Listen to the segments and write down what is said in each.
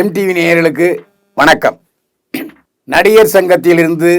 MTV நேயர்களுக்கு வணக்கம். நடிகர் சங்கத்திலிருந்து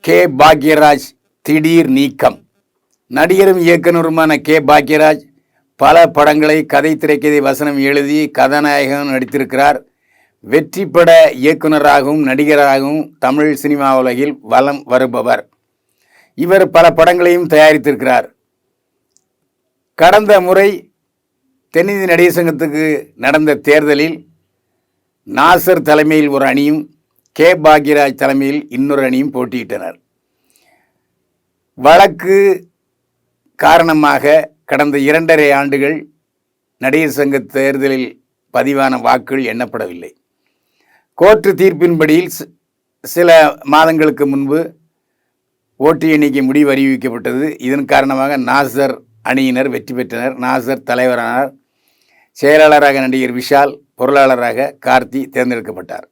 கே பாக்யராஜ் திடீர் நீக்கம். நடிகரும் இயக்குனருமான கே பாக்யராஜ் பல படங்களை கதை திரைக்கதை வசனம் எழுதி கதாநாயகன் நடித்திருக்கிறார். வெற்றி பட இயக்குனராகவும் நடிகராகவும் தமிழ் சினிமா உலகில் வலம் வருபவர். இவர் பல படங்களையும் தயாரித்திருக்கிறார். கடந்த முறை தென்னிந்திய நடிகர் சங்கத்துக்கு நடந்த தேர்தலில் நாசர் தலைமையில் ஒரு அணியும் கே. பாக்யராஜ் தலைமையில் இன்னொரு அணியும் போட்டியிட்டனர். வழக்கு காரணமாக கடந்த இரண்டரை ஆண்டுகள் நடிகர் சங்க தேர்தலில் பதிவான வாக்குகள் எண்ணப்படவில்லை. கோர்ட்டு தீர்ப்பின்படியில் சில மாதங்களுக்கு முன்பு ஓட்டு எண்ணிக்கை முடிவு அறிவிக்கப்பட்டது. இதன் காரணமாக நாசர் அணியினர் வெற்றி பெற்றனர். நாசர் தலைவரானார். செயலாளராக நடிகர் விஷால் பொருளாளராக கார்த்தி தேர்ந்தெடுக்கப்பட்டார்.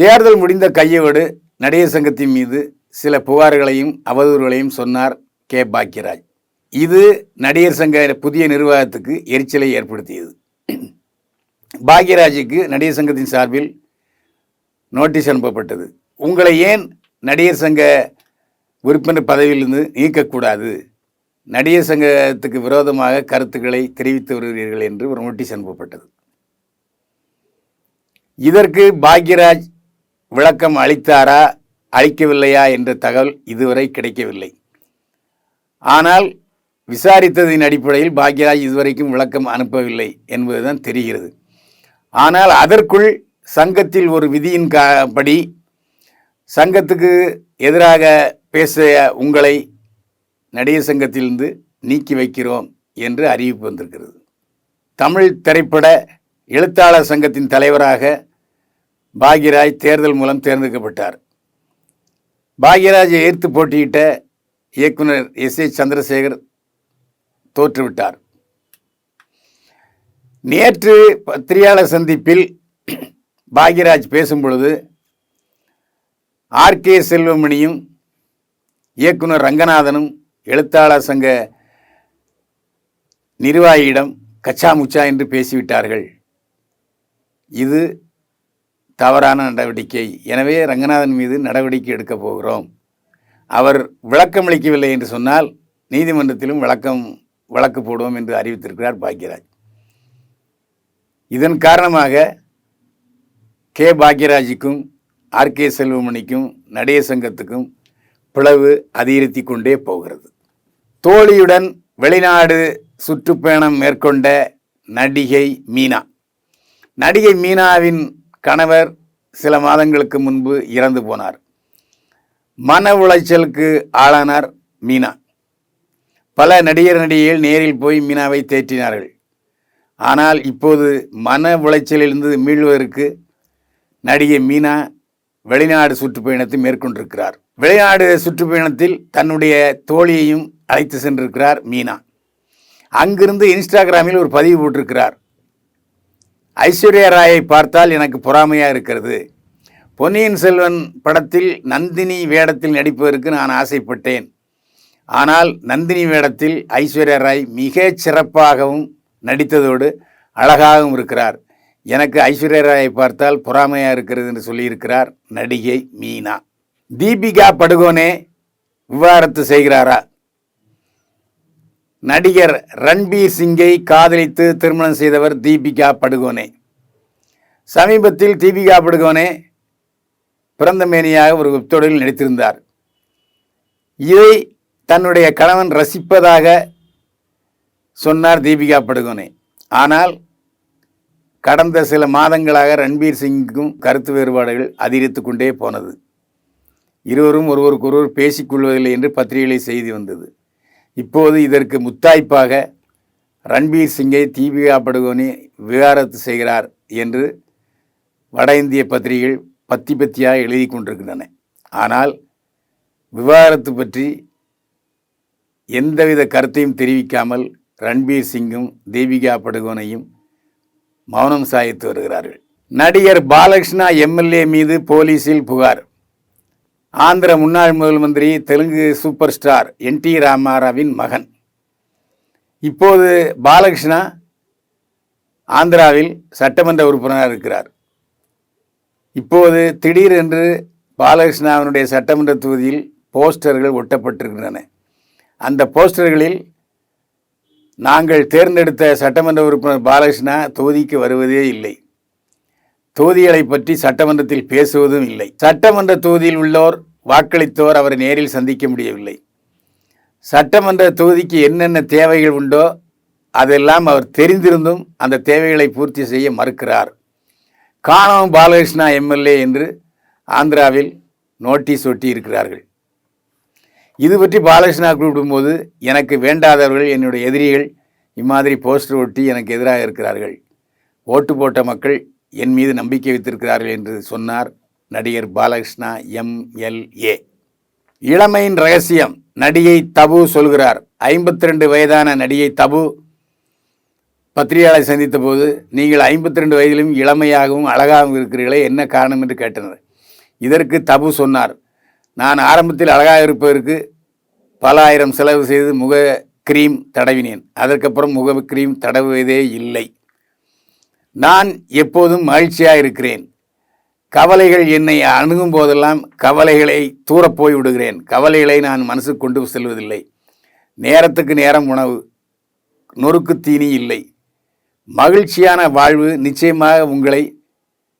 தேர்தல் முடிந்த கையோடு நடிகர் சங்கத்தின் மீது சில புகார்களையும் அவதூறுகளையும் சொன்னார் கே. பாக்யராஜ் இது நடிகர் சங்க புதிய நிர்வாகத்துக்கு எரிச்சலை ஏற்படுத்தியது. பாக்யராஜுக்கு நடிகர் சங்கத்தின் சார்பில் நோட்டீஸ் அனுப்பப்பட்டது. உங்களை ஏன் நடிகர் சங்க உறுப்பினர் பதவியிலிருந்து நீக்கக்கூடாது? நடிகர் சங்கத்துக்கு விரோதமாக கருத்துக்களை தெரிவித்து வருகிறீர்கள் என்று ஒரு நோட்டீஸ் அனுப்பப்பட்டது. இதற்கு பாக்யராஜ் விளக்கம் அளித்தாரா அளிக்கவில்லையா என்ற தகவல் இதுவரை கிடைக்கவில்லை. ஆனால் விசாரித்ததின் அடிப்படையில் பாக்யராஜ் இதுவரைக்கும் விளக்கம் அனுப்பவில்லை என்பதுதான் தெரிகிறது. ஆனால் அதற்குள் சங்கத்தில் ஒரு விதியின் கா படி சங்கத்துக்கு எதிராக பேசிய உங்களை நடிகர் சங்கத்திலிருந்து நீக்கி வைக்கிறோம் என்று அறிவிப்பு வந்திருக்கிறது. தமிழ் திரைப்பட எழுத்தாளர் சங்கத்தின் தலைவராக பாக்யராஜ் தேர்தல் மூலம் தேர்ந்தெடுக்கப்பட்டார். பாக்யராஜை எதிர்த்து போட்டியிட்ட இயக்குனர் எஸ் ஏ சந்திரசேகர் தோற்றுவிட்டார். நேற்று பத்திரிகையாளர் சந்திப்பில் பாக்யராஜ் பேசும்பொழுது ஆர்கே செல்வமணியும் இயக்குனர் ரங்கநாதனும் எழுத்தாளர் சங்க நிர்வாகியிடம் கச்சா முச்சா என்று பேசிவிட்டார்கள். இது தவறான நடவடிக்கை. எனவே ரங்கநாதன் மீது நடவடிக்கை எடுக்கப் போகிறோம். அவர் விளக்கமளிக்கவில்லை என்று சொன்னால் நீதிமன்றத்திலும் விளக்கம் வழக்கு போடுவோம் என்று அறிவித்திருக்கிறார் பாக்யராஜ். இதன் காரணமாக கே. பாக்யராஜுக்கும் ஆர்கே செல்வமணிக்கும் நடிகர் சங்கத்துக்கும் பிளவு அதிகரித்து கொண்டே போகிறது. தோழியுடன் வெளிநாடு சுற்றுப்பயணம் மேற்கொண்ட நடிகை மீனா. நடிகை மீனாவின் கணவர் சில மாதங்களுக்கு முன்பு இறந்து போனார். மன உளைச்சலுக்கு ஆளானார் மீனா. பல நடிகர் நடிகைகள் நேரில் போய் மீனாவை தேற்றினார்கள். ஆனால் இப்போது மன உளைச்சலிலிருந்து மீள்வதற்கு நடிகை மீனா வெளிநாடு சுற்றுப்பயணத்தை மேற்கொண்டிருக்கிறார். வெளிநாடு சுற்றுப்பயணத்தில் தன்னுடைய தோழியையும் அழைத்து சென்றிருக்கிறார் மீனா. அங்கிருந்து இன்ஸ்டாகிராமில் ஒரு பதிவு போட்டிருக்கிறார். ஐஸ்வர்யா ராயை பார்த்தால் எனக்கு பொறாமையாக இருக்கிறது. பொன்னியின் செல்வன் படத்தில் நந்தினி வேடத்தில் நடிப்பதற்கு நான் ஆசைப்பட்டேன். ஆனால் நந்தினி வேடத்தில் ஐஸ்வர்யா ராய் மிகச் சிறப்பாகவும் நடித்ததோடு அழகாகவும் இருக்கிறார். எனக்கு ஐஸ்வர்யா ராயை பார்த்தால் பொறாமையாக இருக்கிறது என்று சொல்லியிருக்கிறார் நடிகை மீனா. தீபிகா படுகோனே விவாகரத்து செய்கிறாரா? நடிகர் ரன்பீர் சிங்கை காதலித்து திருமணம் செய்தவர் தீபிகா படுகோனே. சமீபத்தில் தீபிகா படுகோனே பிறந்த மேனியாக ஒரு வெப்தொடரில் நடித்திருந்தார். இதை தன்னுடைய கணவன் ரசிப்பதாக சொன்னார் தீபிகா படுகோனே. ஆனால் கடந்த சில மாதங்களாக ரன்பீர் சிங்கும் கருத்து வேறுபாடுகள் அதிகரித்து கொண்டே போனது. இருவரும் ஒருவருக்கொருவர் பேசிக்கொள்வதில்லை என்று பத்திரிகை செய்தி வந்தது. இப்போது இதற்கு முத்தாய்ப்பாக ரன்பீர் சிங்கை தீபிகா படுகோனே விகாரத்து செய்கிறார் என்று வட இந்திய பத்திரிகைகள் பத்தி பத்தியாக எழுதி கொண்டிருக்கின்றன. ஆனால் விவாகரத்து பற்றி எந்தவித கருத்தையும் தெரிவிக்காமல் ரன்பீர் சிங்கும் தீபிகா படுகோனையும் மௌனம் சாய்த்து வருகிறார்கள். நடிகர் பாலகிருஷ்ணா எம்எல்ஏ மீது போலீஸில் புகார். ஆந்திர முன்னாள் முதல் மந்திரி Telugu super star N T ராமாராவின் மகன். இப்போது பாலகிருஷ்ணா ஆந்திராவில் சட்டமன்ற உறுப்பினராக இருக்கிறார். இப்போது திடீரென்று பாலகிருஷ்ணாவினுடைய சட்டமன்ற தொகுதியில் போஸ்டர்கள் ஒட்டப்பட்டிருக்கின்றன. அந்த போஸ்டர்களில் நாங்கள் தேர்ந்தெடுத்த சட்டமன்ற உறுப்பினர் பாலகிருஷ்ணா தொகுதிக்கு வருவதே இல்லை. தொகுதிகளை பற்றி சட்டமன்றத்தில் பேசுவதும் இல்லை. சட்டமன்ற தொகுதியில் உள்ளோர் வாக்களித்தோர் அவரை நேரில் சந்திக்க முடியவில்லை. சட்டமன்ற தொகுதிக்கு என்னென்ன தேவைகள் உண்டோ அதெல்லாம் அவர் தெரிந்திருந்தும் அந்த தேவைகளை பூர்த்தி செய்ய மறுக்கிறார். காணோம் பாலகிருஷ்ணா எம்எல்ஏ என்று ஆந்திராவில் நோட்டீஸ் ஒட்டி இருக்கிறார்கள் இது பற்றி பாலகிருஷ்ணா குறிப்பிடும்போது எனக்கு வேண்டாதவர்கள் என்னுடைய எதிரிகள் இம்மாதிரி போஸ்டர் ஒட்டி எனக்கு எதிராக இருக்கிறார்கள். ஓட்டு போட்ட மக்கள் என் மீது நம்பிக்கை வைத்திருக்கிறார்கள் என்று சொன்னார் நடிகர் பாலகிருஷ்ணா எம்எல்ஏ இளமையின் ரகசியம் நடிகை தபு சொல்கிறார். ஐம்பத்தி ரெண்டு வயதான நடிகை தபு பத்திரிகையாளரை சந்தித்த போது நீங்கள் ஐம்பத்தி ரெண்டு வயதிலும் இளமையாகவும் அழகாகவும் இருக்கிறீர்களே என்ன காரணம்? என்று கேட்டனர். இதற்கு தபு சொன்னார் நான் ஆரம்பத்தில் அழகாக இருப்பதற்கு பல ஆயிரம் செலவு செய்து முக கிரீம் தடவினேன். அதற்கப்புறம் முக கிரீம் தடவுவதே இல்லை. நான் எப்போதும் மகிழ்ச்சியாக இருக்கிறேன். கவலைகள் என்னை அணுகும் போதெல்லாம் கவலைகளை தூரப்போய் விடுகிறேன். கவலைகளை நான் மனசுக்கு கொண்டு செல்வதில்லை. நேரத்துக்கு நேரம் உணவு நொறுக்கு தீனி இல்லை. மகிழ்ச்சியான வாழ்வு நிச்சயமாக உங்களை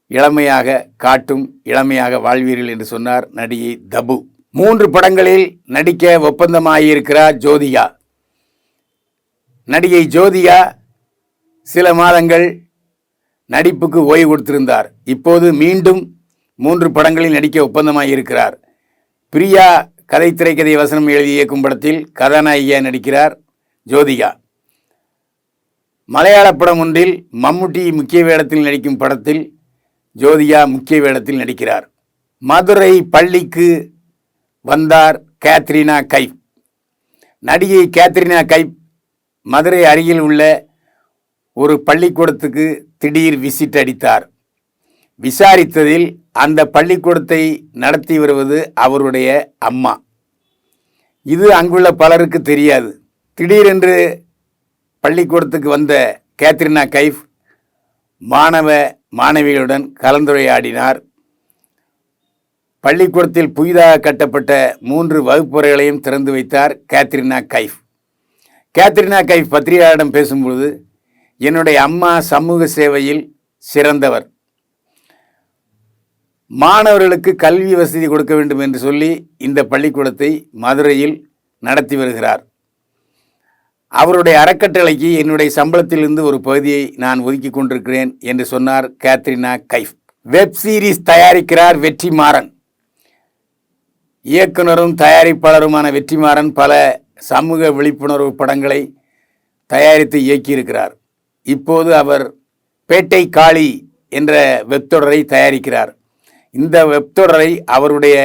இளமையாக காட்டும் இளமையாக வாழ்வீர்கள் என்று சொன்னார் நடிகை தபு. மூன்று படங்களில் நடிக்க ஒப்பந்தமாகியிருக்கிறார் ஜோதிகா. நடிகை ஜோதிகா சில மாதங்கள் நடிப்புக்கு ஓய்வு கொடுத்திருந்தார். இப்போது மீண்டும் மூன்று படங்களில் நடிக்க ஒப்பந்தமாக இருக்கிறார் பிரியா கதை திரைக்கதை வசனம் எழுதி இயக்கும் படத்தில் கதாநாயகியாக நடிக்கிறார் ஜோதிகா. மலையாள படம் ஒன்றில் மம்முட்டி முக்கிய வேடத்தில் நடிக்கும் படத்தில் ஜோதிகா முக்கிய வேடத்தில் நடிக்கிறார். மதுரை பள்ளிக்கு வந்தார் கேத்ரினா கைப். நடிகை கேத்ரினா கைப் மதுரை அருகில் உள்ள ஒரு பள்ளிக்கூடத்துக்கு திடீர் விசிட் அடித்தார். விசாரித்ததில் அந்த பள்ளிக்கூடத்தை நடத்தி வருவது அவருடைய அம்மா. இது அங்குள்ள பலருக்கு தெரியாது. திடீரென்று பள்ளிக்கூடத்துக்கு வந்த கேத்ரினா கைஃப் மாணவ மாணவிகளுடன் கலந்துரையாடினார். பள்ளிக்கூடத்தில் புதிதாக கட்டப்பட்ட மூன்று வகுப்பறைகளையும் திறந்து வைத்தார் கேத்ரினா கைஃப். கேத்ரினா கைஃப் பத்திரிகையாளரிடம் பேசும்பொழுது என்னுடைய அம்மா சமூக சேவையில் சிறந்தவர். மாணவர்களுக்கு கல்வி வசதி கொடுக்க வேண்டும் என்று சொல்லி இந்த பள்ளிக்கூடத்தை மதுரையில் நடத்தி வருகிறார். அவருடைய அறக்கட்டளைக்கு என்னுடைய சம்பளத்திலிருந்து ஒரு பகுதியை நான் ஒதுக்கி கொண்டிருக்கிறேன் என்று சொன்னார் கேத்ரினா கைஃப். வெப் சீரிஸ் தயாரிக்கிறார் வெற்றிமாறன். இயக்குனரும் தயாரிப்பாளருமான வெற்றிமாறன் பல சமூக விழிப்புணர்வு படங்களை தயாரித்து இயக்கியிருக்கிறார். இப்போது அவர் பேட்டை காளி என்ற வெப்தொடரை தயாரிக்கிறார். இந்த வெப்தொடரை அவருடைய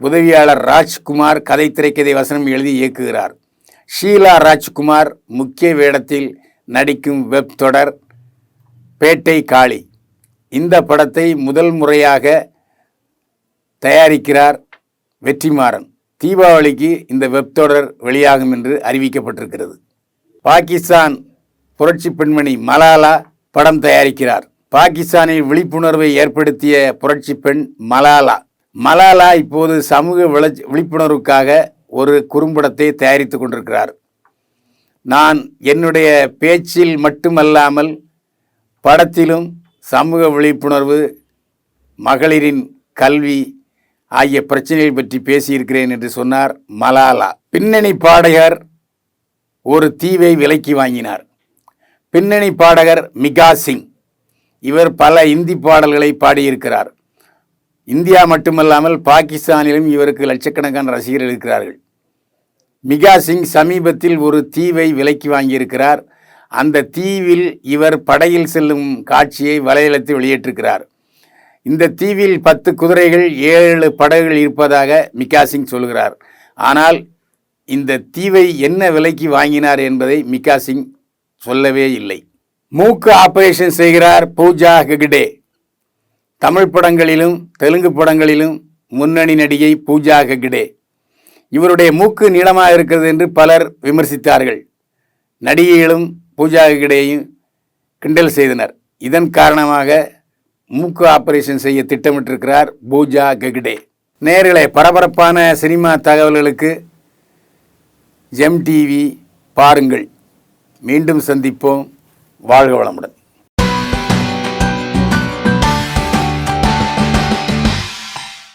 உதவியாளர் ராஜ்குமார் கதை திரைக்கதை வசனம் எழுதி இயக்குகிறார். ஷீலா ராஜ்குமார் முக்கிய வேடத்தில் நடிக்கும் வெப்தொடர் பேட்டை காளி. இந்த படத்தை முதல் முறையாக தயாரிக்கிறார் வெற்றிமாறன். தீபாவளிக்கு இந்த வெப்தொடர் வெளியாகும் என்று அறிவிக்கப்பட்டிருக்கிறது. பாகிஸ்தான் புரட்சி பெண்மணி மலாலா படம் தயாரிக்கிறார். பாகிஸ்தானில் விழிப்புணர்வை ஏற்படுத்திய புரட்சி பெண் மலாலா. மலாலா இப்போது சமூக விழிப்புணர்வுக்காக ஒரு குறும்படத்தை தயாரித்து கொண்டிருக்கிறார். நான் என்னுடைய பேச்சில் மட்டுமல்லாமல் படத்திலும் சமூக விழிப்புணர்வு மகளிரின் கல்வி ஆகிய பிரச்சனைகள் பற்றி பேசியிருக்கிறேன் என்று சொன்னார் மலாலா. பின்னணி பாடகர் ஒரு தீவை விலைக்கு வாங்கினார். பின்னணி பாடகர் மிகா சிங். இவர் பல இந்தி பாடல்களை பாடியிருக்கிறார். இந்தியா மட்டுமல்லாமல் பாகிஸ்தானிலும் இவருக்கு லட்சக்கணக்கான ரசிகர்கள் இருக்கிறார்கள். மிகா சிங் சமீபத்தில் ஒரு தீவை விலைக்கு வாங்கியிருக்கிறார். அந்த தீவில் இவர் படையில் செல்லும் காட்சியை வலையளத்தில் வெளியிட்டிருக்கிறார். இந்த தீவில் பத்து குதிரைகள் ஏழு படகுகள் இருப்பதாக மிகா சிங் சொல்கிறார். ஆனால் இந்த தீவை என்ன விலைக்கு வாங்கினார் என்பதை மிகா சிங் சொல்லவே இல்லை. மூக்கு ஆபரேஷன் செய்கிறார் பூஜா ஹெக்டே. தமிழ் படங்களிலும் தெலுங்கு படங்களிலும் முன்னணி நடிகை பூஜா ஹெக்டே. இவருடைய மூக்கு நீளமாக இருக்கிறது என்று பலர் விமர்சித்தார்கள். நடிகைகளும் பூஜா ஹெக்டேயும் கிண்டல் செய்தனர். இதன் காரணமாக மூக்கு ஆபரேஷன் செய்ய திட்டமிட்டிருக்கிறார் பூஜா கெக்டே நேர்களை பரபரப்பான சினிமா தகவல்களுக்கு ஜெம் டிவி பாருங்கள். மீண்டும் சந்திப்போம். வாழ்க வளமுடன்.